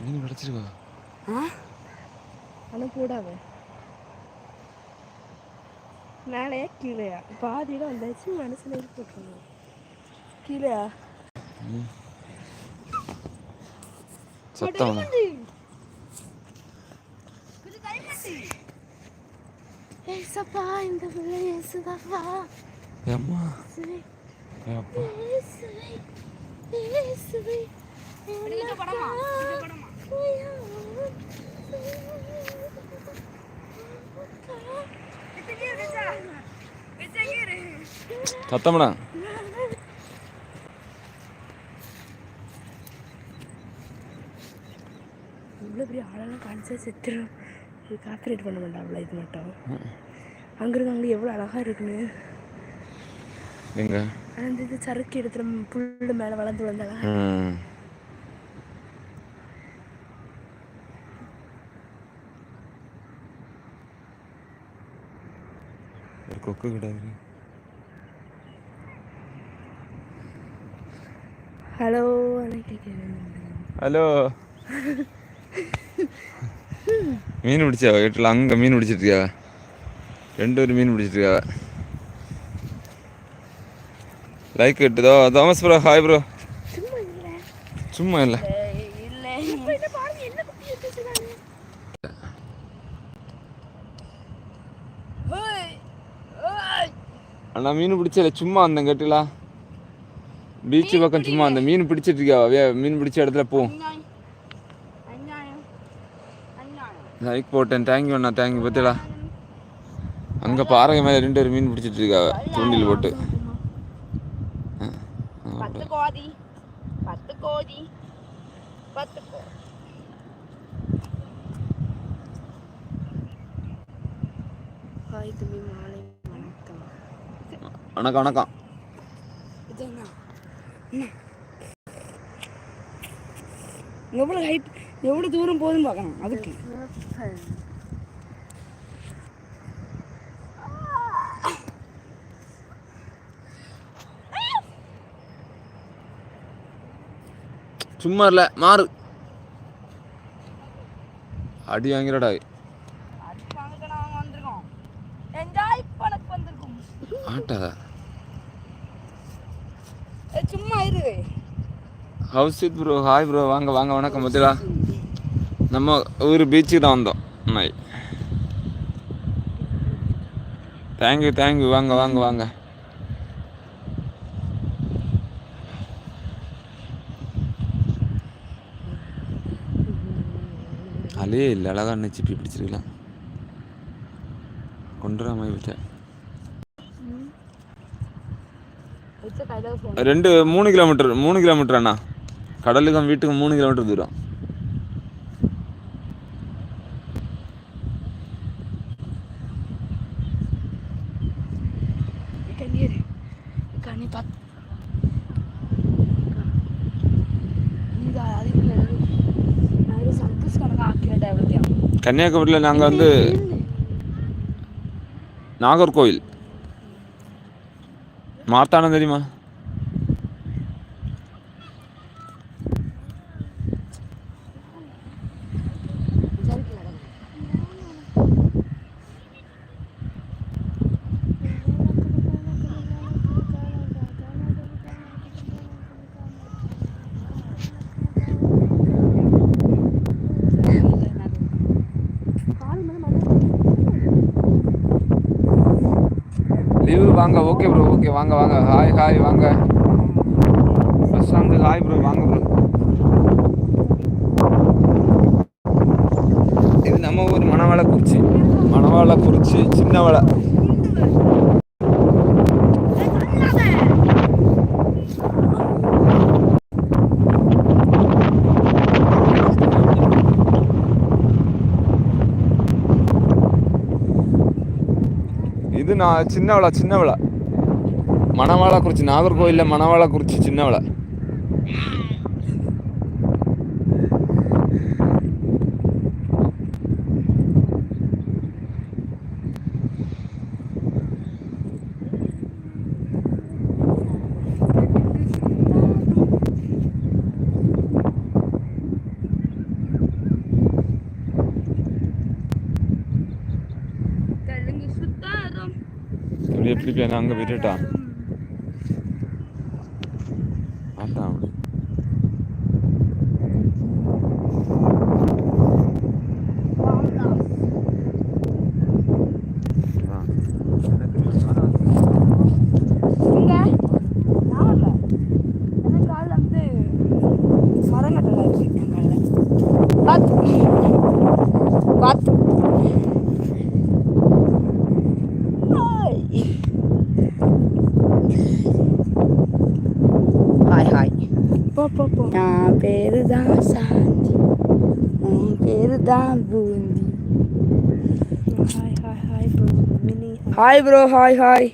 மீன் கிடச்சிருக்கா ஆ? ஆனால் போடாம மேலேயா கீழேயா? பாதியில் வந்தாச்சு மனசில் போட்டுருந்தோம் கீழேயா? சத்தம் ஏசப்பா இந்த பிள்ளை ஏசுதாப்பா. ஏம்மா? ஏப்பா இயேசுவே, இயேசுவே, எனக்கா சத்தம்டா. இவ்வளோ பெரிய ஆளெல்லாம் காணிச்சா செத்துரும். இது காப்பரேட் பண்ண மாட்டாங்களா இது மட்டும். அங்கே இருக்க அங்கே எவ்வளோ அழகாக இருக்குன்னு. எங்க? இந்த இது சறுக்கு எடுத்துற புல்லு மேலே வளர்ந்து வந்தாங்க கிடையாது. ஹலோ கேட்குறேன் ஹலோ. மீன் பிடிச்சா வீட்டில் அங்கே மீன் பிடிச்சிட்டு இருக்கா ரெண்டு ஒரு மீன் பிடிச்சிட்டு இருக்கா லைக் இட்டுதோ தாமஸ் ப்ரோ ஹாய் ப்ரோ சும்மா இல்லை என்ன பாருங்க என்ன குட்டி எடுத்துச்சுனாங்க அண்ணா மீன் பிடிச்சல சும்மா அந்த கட்டுலா பீச்சு பக்கம் சும்மா அந்த மீன் பிடிச்சிட்டு இருக்கா வே- மீன் பிடிச்ச இடத்துல போ. லைக் போட்டேன். தேங்க்யூ அண்ணா. தேங்க்யூ பத்திலா? அங்கே பாறைங்க மேலே ரெண்டு பேர் மீன் பிடிச்சிட்டு இருக்கா தூண்டில் போட்டு. ஹாய் தம்பி மாலை. வணக்கம் வணக்கம். எவ்வளோ ஹைட் எவ்வளோ தூரம் போகுதுன்னு பார்க்கணும் அதுக்கு. சும்மா இல்லை மாறு. அடி வாங்கிறடா ஆட்டாதா ஏய், சும்மா இரு இட் ப்ரோ ஹாய் ப்ரோ வாங்க வாங்க வணக்கம் பத்திலா நம்ம ஊர் பீச்சுக்கு தான் வந்தோம். நாய் தேங்க்யூ தேங்க்யூ வாங்க வாங்க வாங்க. அலே இல்லை அழகா சிப்பி பிடிச்சிருக்கலாம். கொண்டுற மாதிரி விட்டேன் ரெண்டு மூணு கிலோமீட்டர் மூணு கிலோமீட்டர் அண்ணா. கடலுக்கும் வீட்டுக்கும் மூணு கிலோமீட்டர் தூரம். கன்னியாகுமரியில் நாங்கள் வந்து நாகர்கோவில். மார்த்தானம் தெரியுமா? ஓகே வாங்க வாங்க. ஹாய் ஹாய் வாங்க. பிரசாந்த் ஹாய் ப்ரோ வாங்க ப்ரோ இது நம்ம ஊர் மணவாளக்குறிச்சி மணவாளக்குறிச்சி சின்னவளை. இது நான் சின்னவளை சின்னவளை. மணவாளக்குறிச்சி நாகர்கோவிலில் மணவாளக்குறிச்சி சின்னவளை திருப்பி நான் அங்கே விட்டுட்டான் அதான் அப்படி ஆ. இங்க நான் இல்லை எனக்கு காலில் வந்து மரங்கட்டல இருக்கு என் காலில் பார்த்து பார்த்து ஹாய் ஹாய் போ போ போ என் பேரு தான் சாந்தி உன் பேரு தான் boondi hi hi hi bro mini hi bro hi hi hi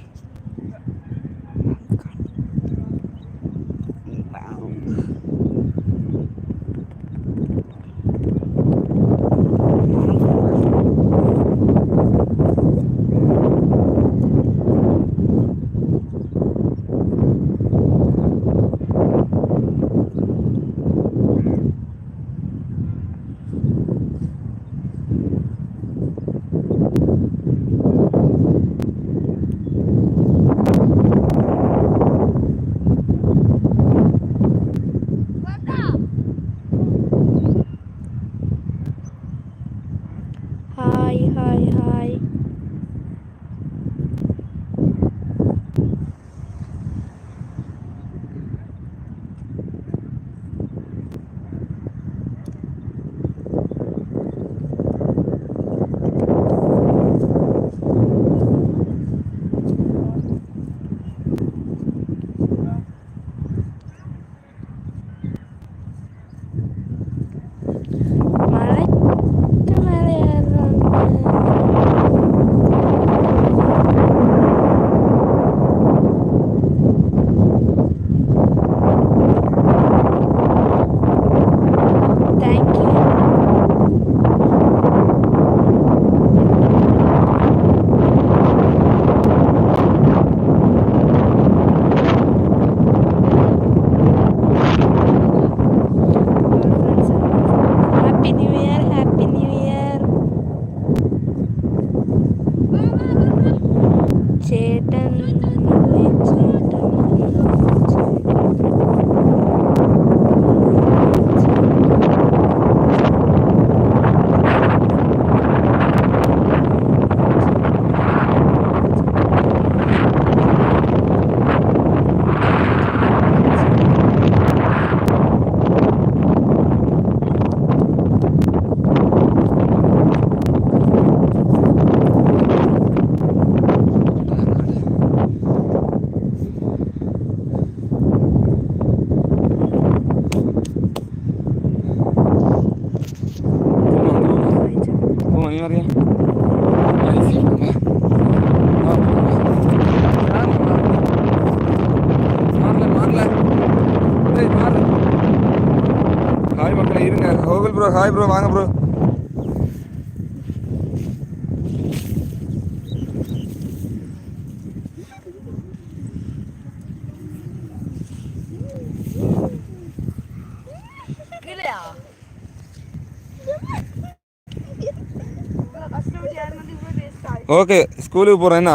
okay ஸ்கூலுக்கு போகிறேன் என்ன?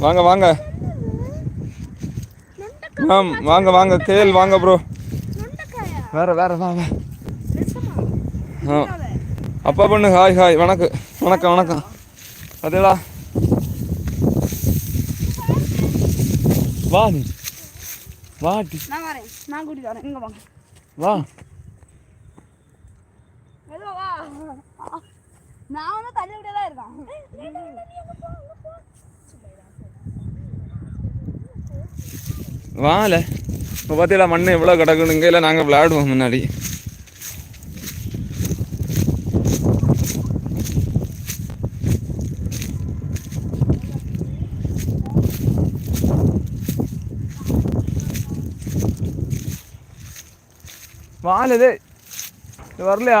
வாங்க வாங்க. மேம் வாங்க வாங்க கேள் வாங்க ப்ரோ வேற வேற வா வா. ஆ. அப்பா பொண்ணு ஹாய் ஹாய் வணக்கம் வணக்கம் வணக்கம். அதேடா. வா நீ. வாட்டி நான் வரேன். நான் கூட்டிட்டு வரேன். இங்கே வாங்க. வா. வா. நான் வந்து தள்ளி விட்டே தான் இருக்கேன். வால. இப்போ பார்த்தீங்களா மண் எவ்வளோ கிடக்குனுங்க இல்லை நாங்கள் விளையாடுவோம் முன்னாடி. വാലതേ ഇത് വരലയാ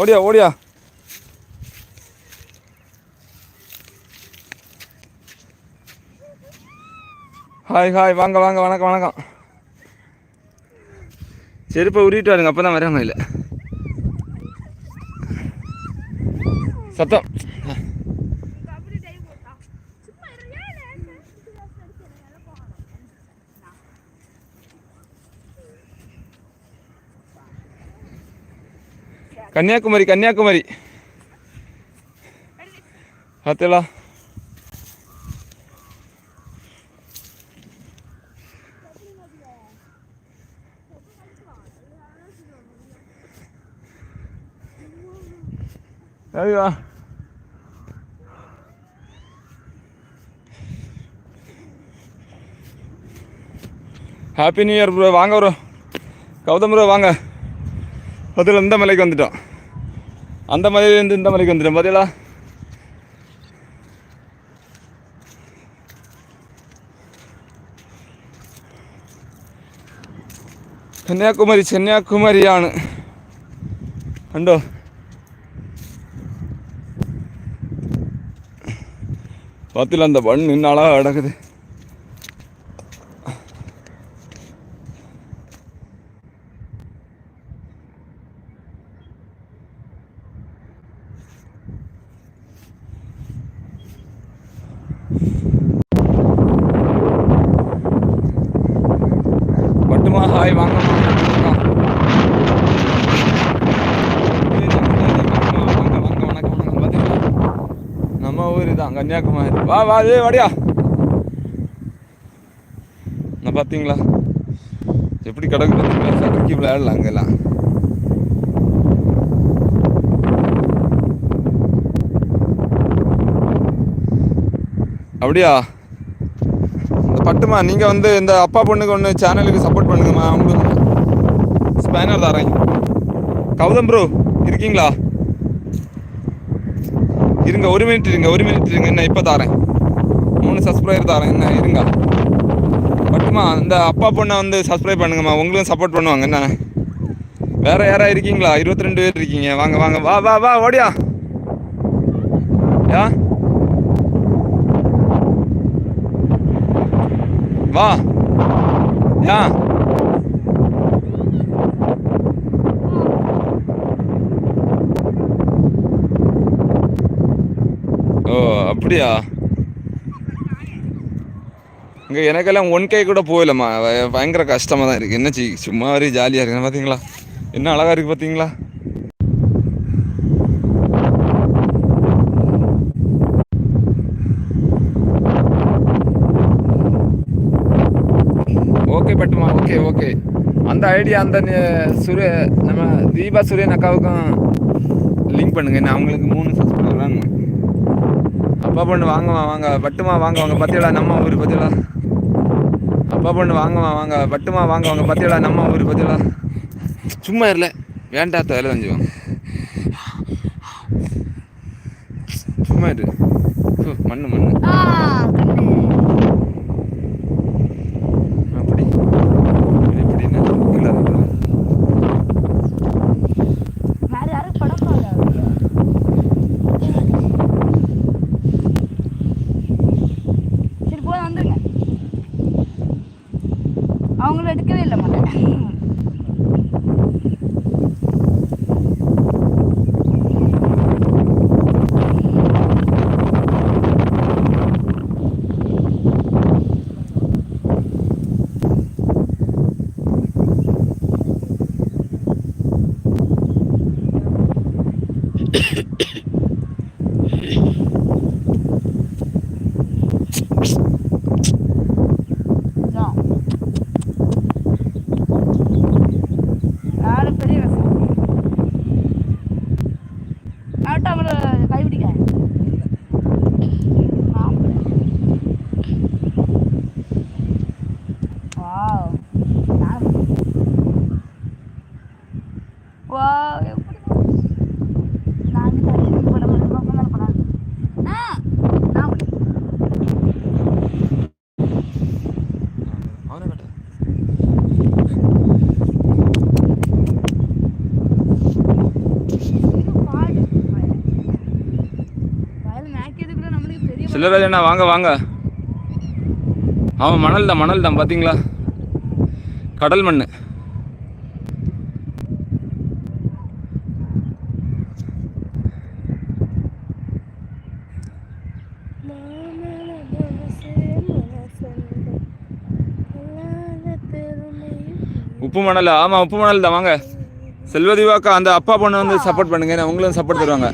ഓടിയാ ഓടിയാ ஹாய் ஹாய் வாங்க வாங்க வணக்கம் வணக்கம். செருப்பை உருவிட்டு வாருங்க. அப்போ தான் வராமல் இல்லை. சத்தம். கன்னியாகுமரி கன்னியாகுமரி. பார்த்தீங்களா ஐயா ஹாப்பி நியூ இயர் ப்ரோ வாங்க ப்ரோ கௌதம் ப்ரோ வாங்க. அதில் இந்த மலைக்கு வந்துட்டோம் அந்த மலையிலேருந்து இந்த மலைக்கு வந்துட்டோம் பார்த்தீங்களா കന്യാകുമാരി കന്യാകുമാരിയാണ് കണ്ടോ பார்த்தில அந்த பண் நின்று தான் கன்னியாகுமரி. வா வா ஏ வாடியா. நான் பார்த்தீங்களா எப்படி கிடக்கு பார்த்தீங்களா விளையாடலாம் அங்கெல்லாம். அப்படியா? இந்த பட்டுமா நீங்கள் வந்து இந்த அப்பா பொண்ணுக்கு ஒன்று சேனலுக்கு சப்போர்ட் பண்ணுங்கம்மா. அவங்களுக்கு ஸ்பேனர் தரேன். கௌதம் ப்ரோ இருக்கீங்களா? இருங்க ஒரு மினிட் இருங்க ஒரு மினிட் இருங்க. என்ன இப்போ தரேன். மூணு சப்ஸ்கிரைபர் தரேன். என்ன இருங்க. பட்டுமா இந்த அப்பா பொண்ணை வந்து சப்ஸ்கிரைப் பண்ணுங்கம்மா. உங்களும் சப்போர்ட் பண்ணுவாங்க. என்ன? வேற யாரா இருக்கீங்களா? இருபத்தி ரெண்டு பேர் இருக்கீங்க. வாங்க வாங்க. வா வா வா ஓடியா. யா? வா. யா? அப்படியா? இங்கே எனக்கெல்லாம் ஒன் கே கூட போகலம்மா. பயங்கர கஷ்டமாக தான் இருக்குது என்ன செய்ய சும்மா வரை ஜாலியாக இருக்குது பார்த்தீங்களா என்ன அழகாக இருக்குது பார்த்தீங்களா ஓகே பட்டுமா ஓகே ஓகே அந்த ஐடியா அந்த சுரே நம்ம தீபா சுரேன் அக்காவுக்கும் லிங்க் பண்ணுங்க. நான் அவங்களுக்கு மூணு அப்பா பொண்ணு வாங்கம்மா வாங்க. பட்டுமா வாங்க வாங்க பத்தியலா நம்ம ஊர் பத்தியலா அப்பா பொண்ணு வாங்கம்மா வாங்க. பட்டுமா வாங்க வாங்க பத்தியலா நம்ம ஊர் பத்தியலா சும்மா இருல. வேண்டாத்த வேலை செஞ்சுவாங்க சும்மா இரு. மண்ணு மண்ணு. செல்லராஜ் வாங்க வாங்க. அவன் மணல் தான் மணல் தான் பார்த்தீங்களா கடல் மண் உப்பு மணல் ஆமாம் உப்பு மணல் தான் வாங்க. செல்வதிவாக்கா அந்த அப்பா பொண்ணு வந்து சப்போர்ட் பண்ணுங்க உங்களும் சப்போர்ட் தருவாங்க.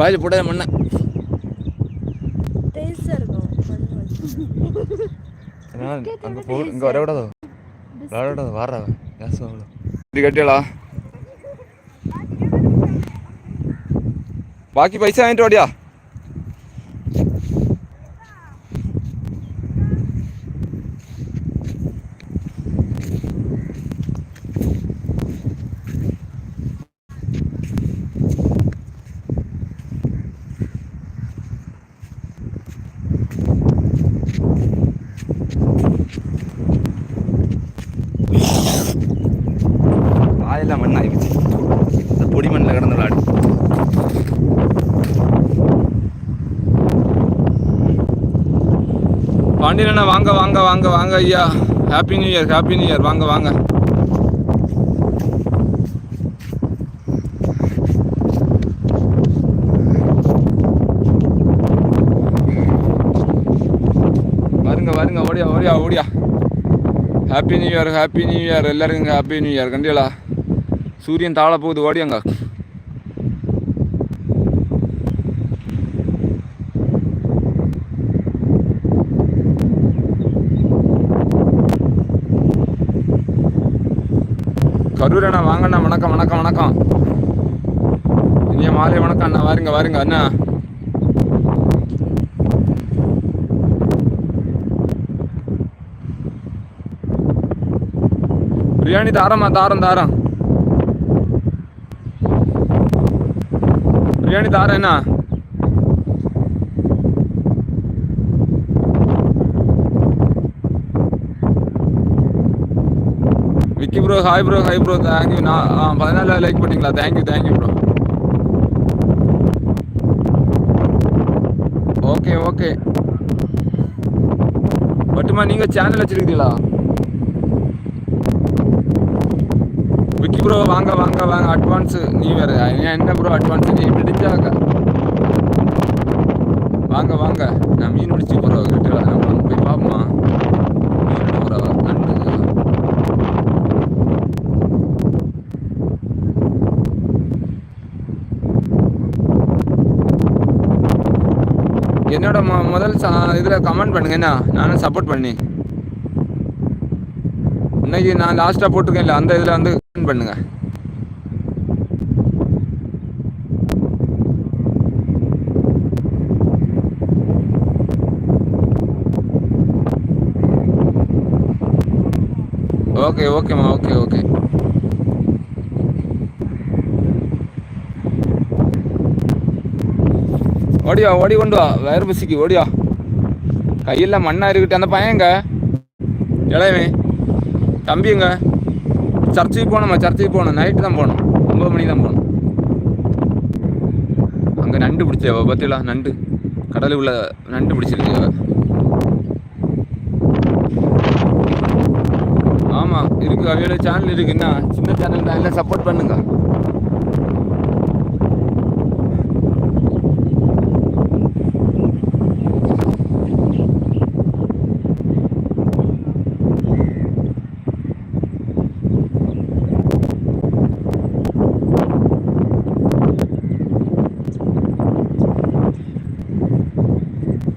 வாயில் போட மண்ண. அங்கே போ இங்கே வர விடாதோ வர விடாதோ வர்றா கேஸ் அவ்வளோ பாக்கி பைசா வாங்கிட்டு வாடியா? பாண்டியண்ணா வாங்க வாங்க வாங்க வாங்க ஐயா. Happy new year happy new year வாங்க வாங்க. வருங்க வருங்க. ஓடியா ஓடியா ஓடியா. Happy new year happy new year எல்லாருக்கும் ஹாப்பி நியூ இயர் கண்டியலா. சூரியன் தாழ போகுது ஓடியாங்க. கரூர் அண்ணா வாங்கண்ணா வணக்கம் வணக்கம் வணக்கம். இனிய மாலை வணக்கம் அண்ணா வாருங்க வாருங்க அண்ணா. பிரியாணி தாரம்மா தாரம் தாரம். பிரியாணி தாரம் என்ன bro hi bro hi bro thank you நான் ஆ பதினாலு லைக் பண்ணிங்களா thank you thank you bro okay okay பட்டுமா நீங்கள் சேனல் வச்சுருக்கீங்களா? விக்கி ப்ரோ வாங்க வாங்க வாங்க. அட்வான்ஸ் நீ வேறு. ஏன் என்ன ப்ரோ அட்வான்ஸ் நீ பிடிச்சாக்க வாங்க வாங்க. நான் மீன் பிடிச்சி போகிறோம் கிட்ட நம்ம போய் பார்ப்போமா மீன் பிடிக்க போகிறவா நண்டு என்னோட முதல் இதில் கமெண்ட் பண்ணுங்க என்ன? நானும் சப்போர்ட் பண்ணி. இன்னைக்கு நான் லாஸ்ட்டாக போட்டிருக்கேன்ல அந்த இதில் வந்து கமெண்ட் பண்ணுங்க. ஓகே ஓகேம்மா ஓகே ஓகே ஓடியா ஓடி கொண்டு வா. வயிறு பசிக்கு ஓடியா கையில் மண்ணாக இருக்கட்டும் அந்த பையங்க இளையவன். தம்பிங்க சர்ச்சுக்கு போகணுமா? சர்ச்சுக்கு போகணும். நைட்டு தான் போகணும். ஒம்பது மணிக்கு தான் போகணும். அங்கே நண்டு பிடிச்சவ பார்த்தீங்களா நண்டு. கடல் உள்ள நண்டு பிடிச்சிருக்கு ஆமாம் இருக்கு. அவையோட சேனல் இருக்குன்னா சின்ன சேனல் தான். எல்லாம் சப்போர்ட் பண்ணுங்க.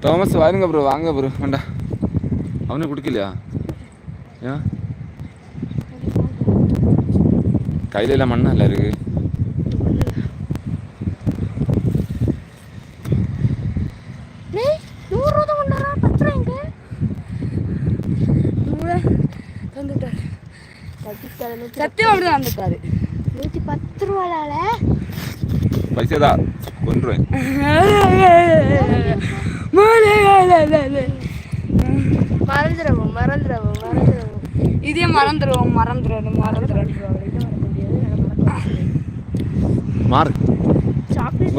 தோமஸ் வாருங்க ப்ரோ வாங்க ப்ரோ வேண்டா அவனுக்கு குடிக்கலையா ஏன் கையில எல்லாம் மண்ணா இல்லை இருக்கு டேய் நூறு ரூபா கொண்டு வரா பத்து ரூபா எங்க நூறு தந்துட்டாரு சத்தியம் அப்படிதான் வந்துட்டாரு நூற்றி பத்து ரூபாயால பைசா கொண்டுருவேன் மறந்துடுவோம் மறந்துடுவோம் மறந்துடுவோம் இதே மறந்துடுவோம் மறந்துடுவோம் மறந்துடுவோம் மாறு. சாக்லேட்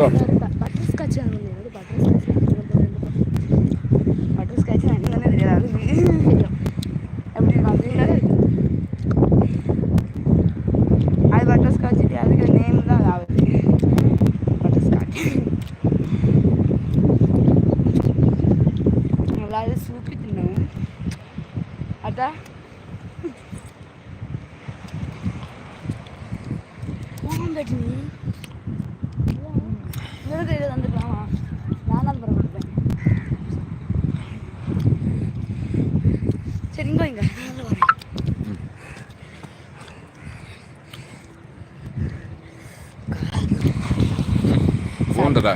சரி இங்கே இங்க நான் வந்து வரேன் போன்றடா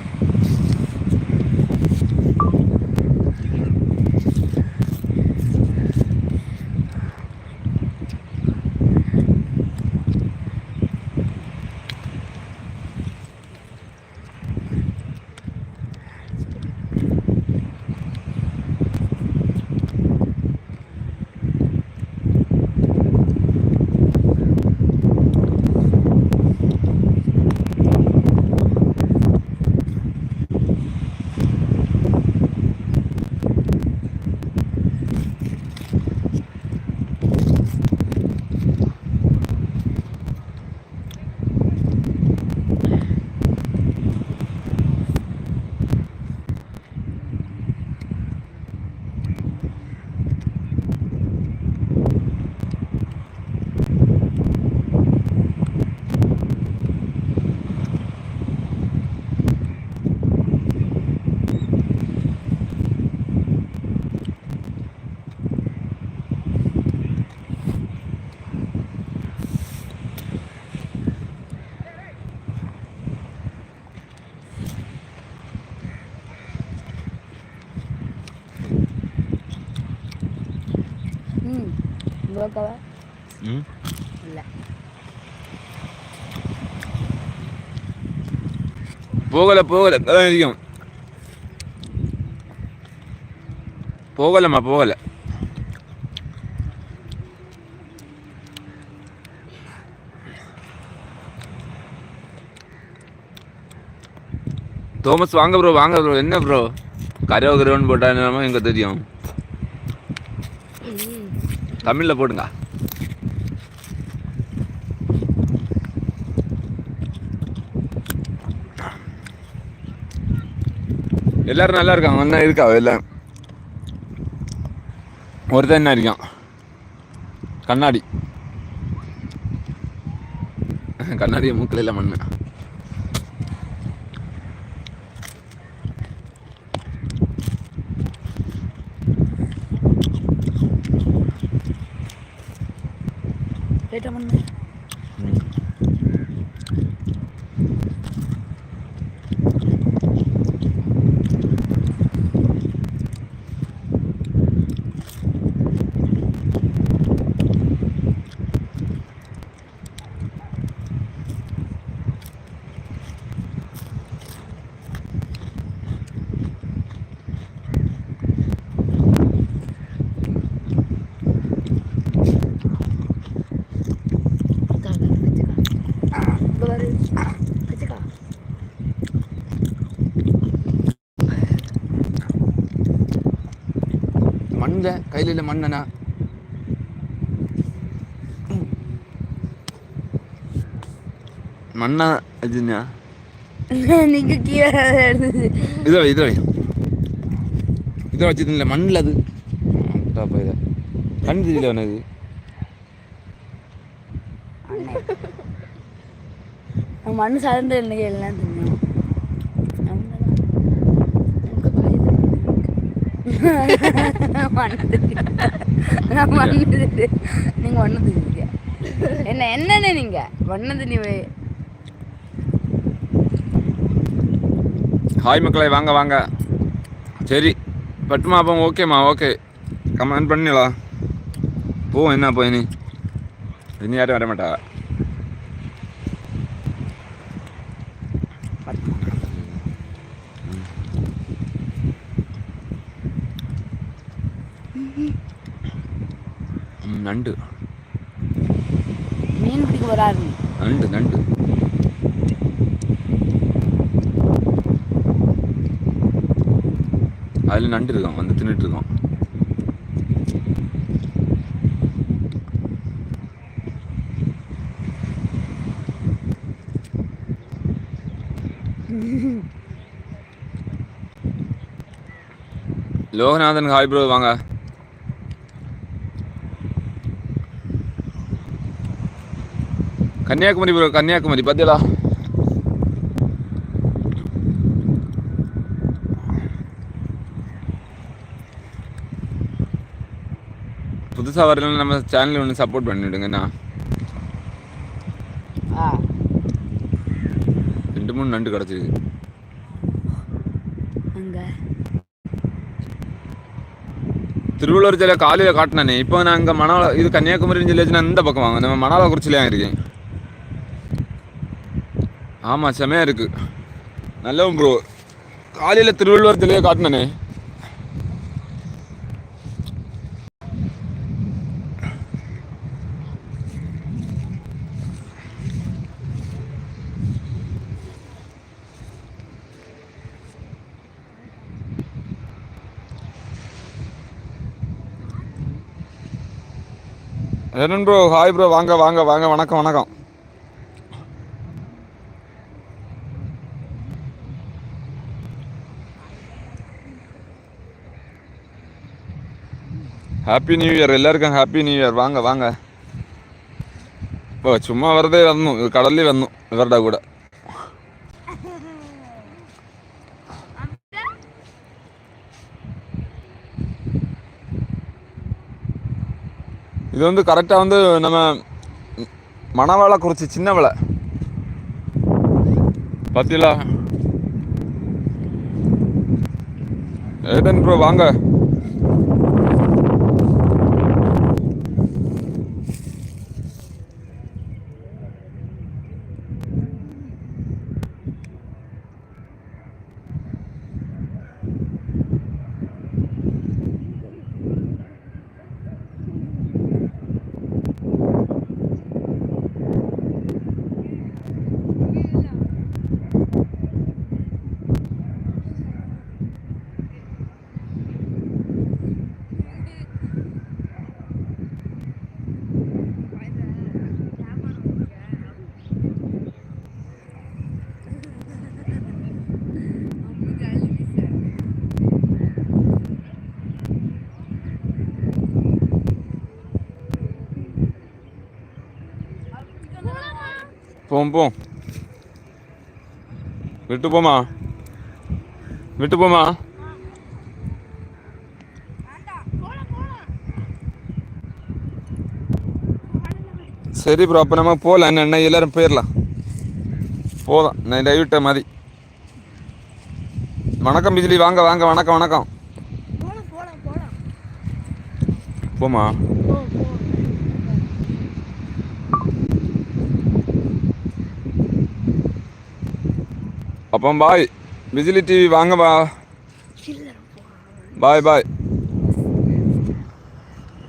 ம் ஓகேவா ம்? இல்லை. போகல போகல. அதான் இருக்கும் போகலம்மா போகல. தோமஸ் வாங்க ப்ரோ வாங்க ப்ரோ என்ன ப்ரோ கரோ கரோன்னு போட்டா என்னமோ எங்க தெரியும். தமிழில் போடுங்க. எல்லாரும் நல்லா இருக்காங்க. ஒன்றா இருக்கா? எல்லாம் ஒருத்தன் என்ன இருக்கான்? கண்ணாடி. கண்ணாடியை மூக்கில் இல்லை மண்ணு லேட்டாக பண்ணு இல்லை மண்ணனா மண்ணா இதுண்ணா நீங்க கீழே இதை இதை இதை வச்சது மண்ணில் அது. கண் தெரியல உனக்கு மண் சார்ந்த எனக்கு எல்லாம் தெரியும்? மண்ணு தெரியும். நான் என்ன என்னன்னு நீங்கள் ஒண்ணு நீ ஹாய் மக்களே வாங்க வாங்க. சரி பட்டுமா அப்போ ஓகேம்மா ஓகே கமெண்ட் பண்ணிடலாம். போ என்ன போய் நீ இனி யாரும் வர மாட்டா ம், நண்டு. மீன் பிடிக்க வராரு நண்டு நண்டு. அதில் நண்டு இருக்கான் வந்து தின்னுட்டு இருக்கான் லோகநாதன் ஹாய் ப்ரோ வாங்க. கன்னியாகுமரி ப்ரோ கன்னியாகுமரி பார்த்தீங்களா புதுசாக வரலாம் நம்ம சேனல் ஒன்று சப்போர்ட் பண்ணிவிடுங்கண்ணா ரெண்டு மூணு நண்டு கிடச்சிது திருவள்ளூர் ஜில்லை காலையில் காட்டினானே. இப்போ நாங்கள் மணால இது கன்னியாகுமரி ஜில்லேஜ்னா இந்த பக்கம் வாங்க நம்ம மணாலக்குறிச்சிலேயே இருக்கேன். ஆமாம் செமையாக இருக்குது நல்லவும் ப்ரோ காலையில் திருவள்ளுவர் ஜில்லையை காட்டினானே ப்ரோ ஹாய் ப்ரோ வாங்க வாங்க வாங்க. வணக்கம் வணக்கம். ஹாப்பி நியூ இயர் എല്ലാവർക്കും ഹാപ്പി ന്യൂ ഇയർ വാങ്ങ വാങ്ങ ഓ ചുമ്മാ വെറുതെ വന്നു ഇത് കടലിൽ വന്നു ഇവരുടെ കൂടെ இது வந்து கரெக்டாக வந்து நம்ம மணவாளை குறிச்சி சின்னவளை பார்த்தீங்களா ஏதன் ப்ரோ வாங்க போம் போம் விட்டு போமா விட்டு போமா சரி ப்ரோ அப்போ நம்ம போகலாம் என்ன என்ன எல்லாரும் போயிடலாம் போதும். நான் டைவிட்ட மாதிரி வணக்கம் பிஜிலி வாங்க வாங்க. வணக்கம் வணக்கம். போமா? போ போ அப்போ பாய் பிஜிலி டிவி வாங்க பா சில்லறை பாய் பாய்